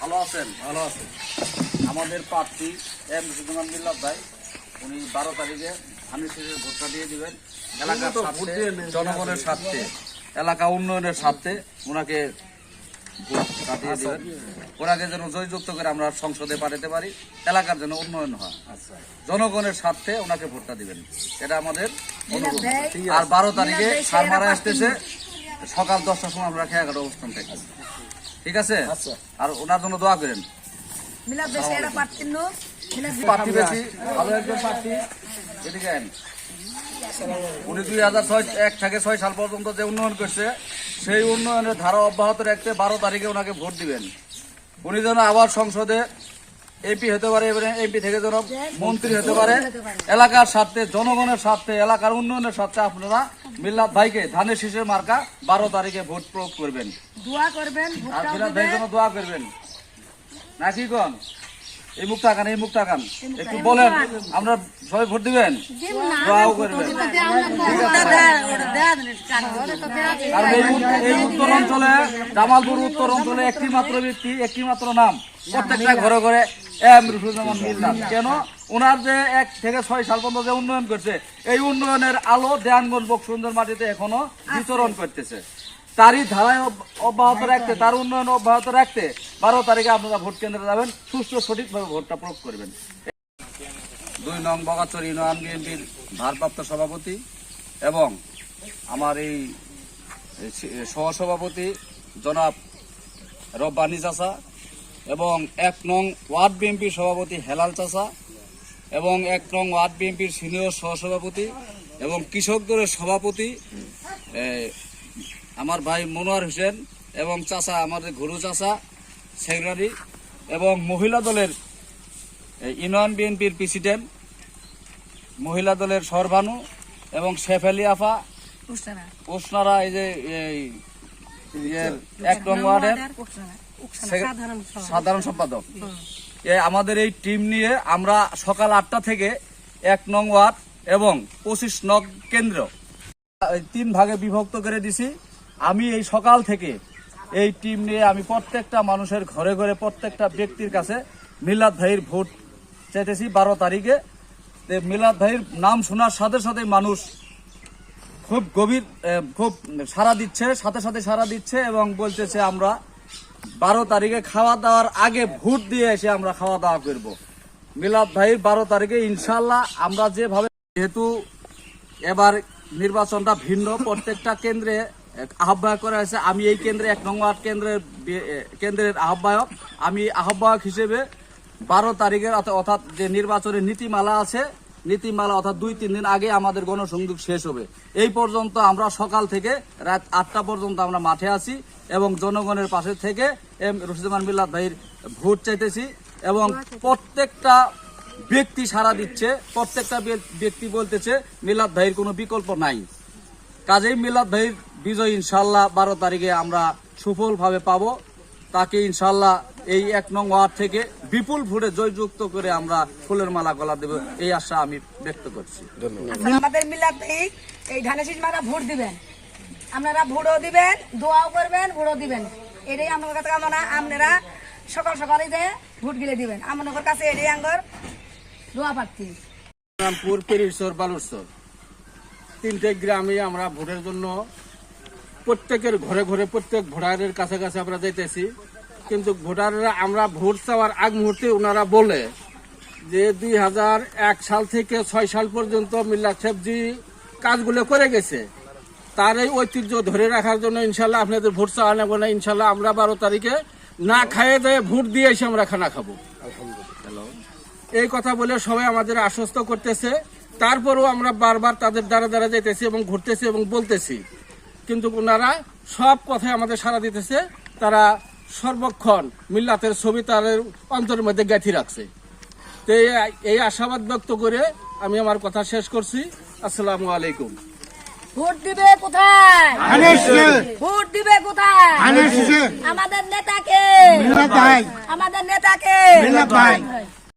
ভালো আছেন? ভালো আছেন। আমাদের প্রার্থী এম সুদমান বিল্লাহ ভাই উনি বারো তারিখে ধানের শেষের ভোটটা দিয়ে দিবেন। এলাকার স্বার্থে জনগণের স্বার্থে এলাকা উন্নয়নের স্বার্থে ওনাকে ভোটটা দিয়ে দিবেন। ওনাকে যেন জয়যুক্ত করে আমরা সংসদে পাঠাতে পারি এলাকার যেন উন্নয়ন হয়। জনগণের স্বার্থে ওনাকে ভোটটা দিবেন। এটা আমাদের অনুরোধ। আর বারো তারিখে সারমারা আসতেছে। সকাল দশটার সময় আমরা খেয়াঘাট অবস্থান থাকি ঠিক আছে? আর ওনার জন্য দোয়া করেন। বেশি ভালো একজন এদিকে উনি দুই হাজার ছয় এক থেকে ছয় সাল পর্যন্ত যে উন্নয়ন করছে সেই উন্নয়নের ধারা অব্যাহত রাখতে বারো তারিখে ওনাকে ভোট দিবেন। উনি যেন আবার সংসদে এমপি হতে পারে এবারে এমপি থেকে যেন মন্ত্রী হতে পারে। এলাকার স্বার্থে জনগণের স্বার্থে এলাকার উন্নয়নের স্বার্থে আপনারা মিল্লাত ভাইকে ধানের শীষের মার্কা বারো তারিখে ভোট প্রয়োগ করবেন। দোয়া করবেন আর মিলাদ ভাইয়ের জন্য দোয়া করবেন। নাকি কোন? এই মুখ তাকান এই মুখ তাকান একটু বলেন আমরা সবাই ভোট দিবেন? দোয়াও করবেন। আর এই এই উত্তর অঞ্চলে জামালপুর উত্তর অঞ্চলে একটি মাত্র ব্যক্তি একটি মাত্র নাম। প্রত্যেকটা ঘরে ঘরে এম রুফুজ্জামান মিল্লাত। কেন? ওনার যে এক থেকে ছয় সাল পর্যন্ত যে উন্নয়ন করছে এই উন্নয়নের আলো দেয়ানগঞ্জ বকসুন্দর মাটিতে এখনও বিচরণ করতেছে। তারই ধারায় অব্যাহত রাখতে তার উন্নয়ন অব্যাহত রাখতে বারো তারিখে আপনারা ভোট কেন্দ্রে যাবেন সুষ্ঠু সঠিকভাবে ভোটটা প্রয়োগ করবেন। দুই নং বগাচর ইউনিয়ন বিএনপির ভারপ্রাপ্ত সভাপতি এবং আমার এই সহসভাপতি জনাব রব্বানি চাচা এবং এক নং ওয়ার্ড বিএনপির সভাপতি হেলাল চাচা এবং এক নং ওয়ার্ড বিএনপির সিনিয়র সহসভাপতি এবং কৃষক দলের সভাপতি আমার ভাই মনোয়ার হোসেন এবং চাচা আমাদের ঘুরু চাচা সেক্রেটারি এবং মহিলা দলের ইউনিয়ন বিএনপির প্রেসিডেন্ট মহিলা দলের সরবানু এবং শেফ আলী আফা। ওসনারা এই যে এক নং ওয়ার্ডের সাধারণ সম্পাদক। আমাদের এই টিম নিয়ে আমরা সকাল আটটা থেকে এক নং ওয়ার্ড এবং পঁচিশ নং কেন্দ্র। তিন ভাগে বিভক্ত করে দিছি। আমি এই সকাল থেকে এই টিম নিয়ে আমি প্রত্যেকটা মানুষের ঘরে ঘরে প্রত্যেকটা ব্যক্তির কাছে মিলাদ ভাইয়ের ভোট চাইতেছি বারো তারিখে। মিলাদ ভাইয়ের নাম শোনার সাথে সাথে মানুষ খুব গভীর খুব সারা দিচ্ছে, সাথে সাথে সারা দিচ্ছে এবং বলতেছে আমরা বারো তারিখে খাওয়া দাওয়ার আগে ভোট দিয়ে এসে আমরা খাওয়া দাওয়া করব। মিলাদ ভাই বারো তারিখে ইনশাল্লাহ আমরা যেভাবে যেহেতু এবার নির্বাচনটা ভিন্ন, প্রত্যেকটা কেন্দ্রে আহ্বায়ক করা হয়েছে। আমি এই কেন্দ্রে এক নং ওয়ার্ড কেন্দ্রের কেন্দ্রের আহ্বায়ক। আমি আহ্বায়ক হিসেবে বারো তারিখের অর্থাৎ যে নির্বাচনের নীতিমালা আছে নীতিমালা অর্থাৎ দুই, তিন দিন আগে আমাদের গণসংযোগ শেষ হবে। এই পর্যন্ত আমরা সকাল থেকে রাত আটটা পর্যন্ত আমরা মাঠে আছি এবং জনগণের পাশে থেকে এম রশিদমান মিল্লাত ভাইয়ের ভোট চাইতেছি এবং প্রত্যেকটা ব্যক্তি সারা দিচ্ছে, প্রত্যেকটা ব্যক্তি বলতেছে মিলাদ ভাইয়ের কোনো বিকল্প নাই। কাজেই মিলাদ ভাইয়ের বিজয় ইনশাল্লাহ বারো তারিখে আমরা সুফলভাবে পাবো। তাকে ইনশাল্লাহ এই এক নং ওয়ার্ড থেকে বিপুল ভোটে জয়যুক্ত করে আমরা ফুলের মালা গলা দেব এই আশা আমি ব্যক্ত করছি। আমাদের মিলাদ এই শীষ মারা ভোট দিবেন। আপনারা ভোটও দিবেন দোয়াও করবেন ভোটও দিবেন। এটাই আমার কাছে কামনা। আপনারা সকাল সকালে যে ভোট গিলে দিবেন। আমার কাছে এটাই আঙ্গর দোয়া প্রার্থী রামপুর পেরিসর বালুরসর তিনটে গ্রামে আমরা ভোটের জন্য প্রত্যেকের ঘরে ঘরে প্রত্যেক ভোটারের কাছে কাছে আমরা যাইতেছি। কিন্তু ভোটাররা আমরা ভোট চাওয়ার আগ মুহূর্তে ওনারা বলে যে দুই হাজার এক সাল থেকে ছয় সাল পর্যন্ত মিল্লা সাহেবজি কাজগুলো করে গেছে। তার এই ঐতিহ্য ধরে রাখার জন্য ইনশাল্লাহ আপনাদের ভোট চাওয়া নেব না। ইনশাল্লাহ আমরা বারো তারিখে না খাইয়ে দেয়ে ভোট দিয়ে এসে আমরা খানা খাব। এই কথা বলে সবাই আমাদের আশ্বস্ত করতেছে। তারপরেও আমরা বারবার তাদের দ্বারা দ্বারা যেতেছি এবং ঘুরতেছি এবং বলতেছি। কিন্তু ওনারা সব কথায় আমাদের সাড়া দিতেছে। তারা সর্বক্ষণ মিল্লাতের ছবি তাদের অন্তরের মধ্যে গ্যাথি রাখছে। তো এই- এই আশাবাদ ব্যক্ত করে আমি আমার কথা শেষ করছি। আসসালামু আলাইকুম। ভোট দিবে কোথায়? ভোট দিবে কোথায়? আমাদের নেতাকে। আমাদের নেতাকে।